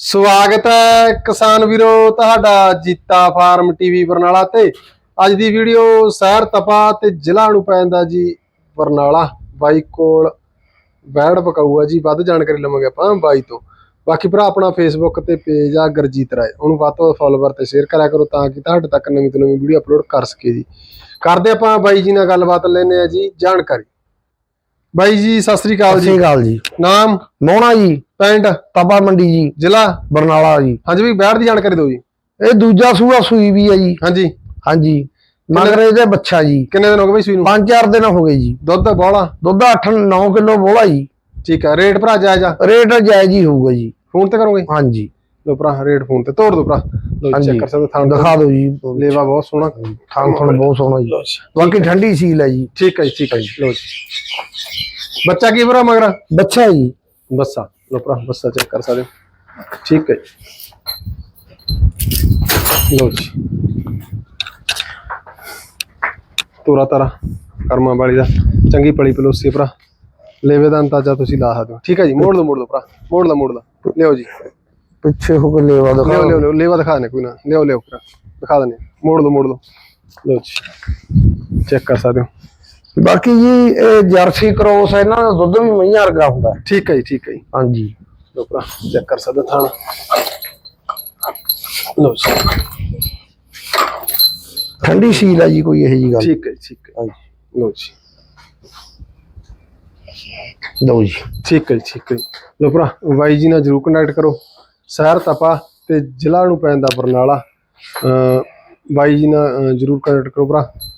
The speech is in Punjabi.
ਸਵਾਗਤ ਹੈ ਕਿਸਾਨ ਵੀਰੋ ਤੁਹਾਡਾ ਜੀਤਾ ਫਾਰਮ ਟੀਵੀ ਬਰਨਾਲਾ ਤੇ। ਅੱਜ ਦੀ ਵੀਡੀਓ ਸਹਿਰ ਤਪਾ ਤੇ ਜ਼ਿਲ੍ਹਾ ਨੂੰ ਪੈਂਦਾ ਜੀ ਬਰਨਾਲਾ। ਬਾਈ ਕੋਲ ਬੈੜ ਆ ਜੀ, ਵੱਧ ਜਾਣਕਾਰੀ ਲਵਾਂਗੇ ਆਪਾਂ ਬਾਈ ਤੋਂ। ਬਾਕੀ ਭਰਾ, ਆਪਣਾ ਫੇਸਬੁੱਕ ਤੇ ਪੇਜ ਆ ਗਰਜੀਤ ਰਾਏ। ਉਹਨੂੰ ਵੱਧ ਤੋਂ ਵੱਧ ਫੋਲੋਵਰ ਤੇ ਸ਼ੇਅਰ ਕਰਿਆ ਕਰੋ ਤਾਂ ਕਿ ਤੁਹਾਡੇ ਤੱਕ ਨਵੀਂ ਤੋਂ ਨਵੀਂ ਵੀਡੀਓ ਅਪਲੋਡ ਕਰ ਸਕੀਏ ਜੀ। ਕਰਦੇ ਆਪਾਂ ਬਾਈ ਜੀ ਨਾਲ ਗੱਲਬਾਤ ਲੈਨੇ ਆ ਜੀ, ਜਾਣਕਾਰੀ। ਬਾਈ ਜੀ ਸਤਿ ਸ੍ਰੀ ਅਕਾਲ ਸਤਿ ਸ਼੍ਰੀ ਜੀ। ਅਕਾਲ ਜੀ। ਨਾਮ? ਮੋਹਣਾ ਜੀ। ਪਿੰਡ? ਤਪਾ ਮੰਡੀ ਜੀ। ਜ਼ਿਲ੍ਹਾ? ਬਰਨਾਲਾ ਜੀ। ਹਾਂਜੀ ਵੀ ਬੈੜ ਦੀ ਜਾਣਕਾਰੀ ਦਿਓ ਜੀ। ਇਹ ਦੂਜਾ ਸੂਆ ਸੂਈ ਵੀ ਹੈ ਜੀ। ਹਾਂਜੀ। ਹਾਂਜੀ। ਮਗਰ ਇਹਦੇ ਬੱਚਾ ਜੀ। ਕਿੰਨੇ ਦਿਨ ਹੋ ਗਏ ਬਈ ਸੂਈ ਨੂੰ? ਪੰਜ ਚਾਰ ਦਿਨ ਹੋ ਗਏ ਜੀ। ਦੁੱਧ ਬੋਲਾ ਦੁੱਧ 8-9 ਕਿਲੋ ਬੋਲਾ ਜੀ। ਠੀਕ ਹੈ ਰੇਟ ਭਰਾ ਜਾਇਜ਼ ਰੇਟ ਜਾਇਜ਼ ਹੀ ਹੋਊਗਾ ਜੀ। ਫੋਨ ਤੇ ਕਰੋਗੇ? ਹਾਂਜੀ। ਲੋ ਭਰਾ ਰੇਟ ਫੋਨ ਤੇ ਤੋੜ ਦੋ ਭਰਾ। ਲੋ। ਚੈੱਕ ਕਰ ਸਕਦੇ ਥਾਂ ਦਿਖਾ ਦਿਓ ਜੀ। ਲੇਵਾ ਬਹੁਤ ਸੋਹਣਾ। ਥਾਂ ਥਣ ਬਹੁਤ ਸੋਹਣਾ ਜੀ। ਬਾਕੀ ਠੰਡੀ ਸੀਲ ਹੈ ਜੀ। ਠੀਕ ਹੈ ਜੀ ਠੀਕ ਹੈ ਜੀ। ਲੋ ਜੀ। ਬੱਚਾ ਕੀ ਭਰਾ ਮਗਰ? ਬੱਚਾ ਜੀ। ਬੱਸਾ। ਲੋ ਭਰਾ ਬੱਸਾ ਚੈੱਕ ਕਰ ਸਕਦੇ ਹੋ। ਠੀਕ ਹੈ ਜੀ। ਲੋ ਜੀ। ਤੋਰਾ ਤਾਰਾ ਕਰਮਾ ਵਾਲੀ ਦਾ। ਚੰਗੀ ਪਲੀ ਪਲੋਸੀ ਭਰਾ। ਲੇਵੇ ਦਾ ਅੰਦਾਜ਼ਾ ਤੁਸੀਂ ਲਾ ਸਕਦੇ ਹੋ। ਠੀਕ ਹੈ ਜੀ ਮੋੜ ਦੋ ਮੋੜ ਦੋ ਭਰਾ। ਮੋੜ ਲਾ ਮੋੜ ਲਾ ਲਿਓ ਜੀ। ਪਿੱਛੇ ਹੋ ਕੇ ਲੇਵਾ ਦਿਖਾ ਲਿਓ ਲਿਓ ਲੇਵਾ ਦਿਖਾ ਦੇਣੇ ਕੋਈ ਨਾ। ਲਿਓ ਲਿਓ ਭਰਾ। ਦਿਖਾ ਦੇਣੇ ਮੋੜ ਦੋ ਮੋੜ ਦੋ ਲਓ ਜੀ। ਚੈੱਕ ਕਰ ਸਕਦੇ ਹੋ। ਬਾਕੀ ਜੀ ਇਹ ਜਰਸੀ ਕ੍ਰੋਸ ਹੈ ਇਹਨਾਂ ਦਾ ਦੁੱਧ ਵੀ ਮਈਆਂ ਵਰਗਾ ਹੁੰਦਾ। ਠੀਕ ਹੈ ਜੀ ਠੀਕ ਹੈ ਜੀ। ਹਾਂਜੀ। ਲਓ ਭਰਾ ਚੈੱਕ ਕਰ ਸਕਦੇ ਹੋ ਥਾਣਾ। ਲਓ ਜੀ। ਠੰਡੀ ਸੀਲ ਹੈ ਜੀ ਕੋਈ ਇਹੋ ਜੀ ਗੱਲ। ਠੀਕ ਹੈ ਠੀਕ ਹੈ ਹਾਂਜੀ। ਲਓ ਜੀ। ਲਓ ਜੀ। ਠੀਕ ਹੈ ਠੀਕ ਹੈ। ਲਓ ਭਰਾ ਬਾਈ ਜੀ ਨਾਲ ਜਰੂਰ ਕੰਟੈਕਟ ਕਰੋ। ਸ਼ਹਿਰ ਤਪਾ ਤੇ ਜ਼ਿਲ੍ਹਾ ਨੂੰ ਪੈਂਦਾ ਬਰਨਾਲਾ। ਬਾਈ ਜੀ ਨਾਲ ਜਰੂਰ ਕੰਟੈਕਟ ਕਰੋ ਭਰਾ।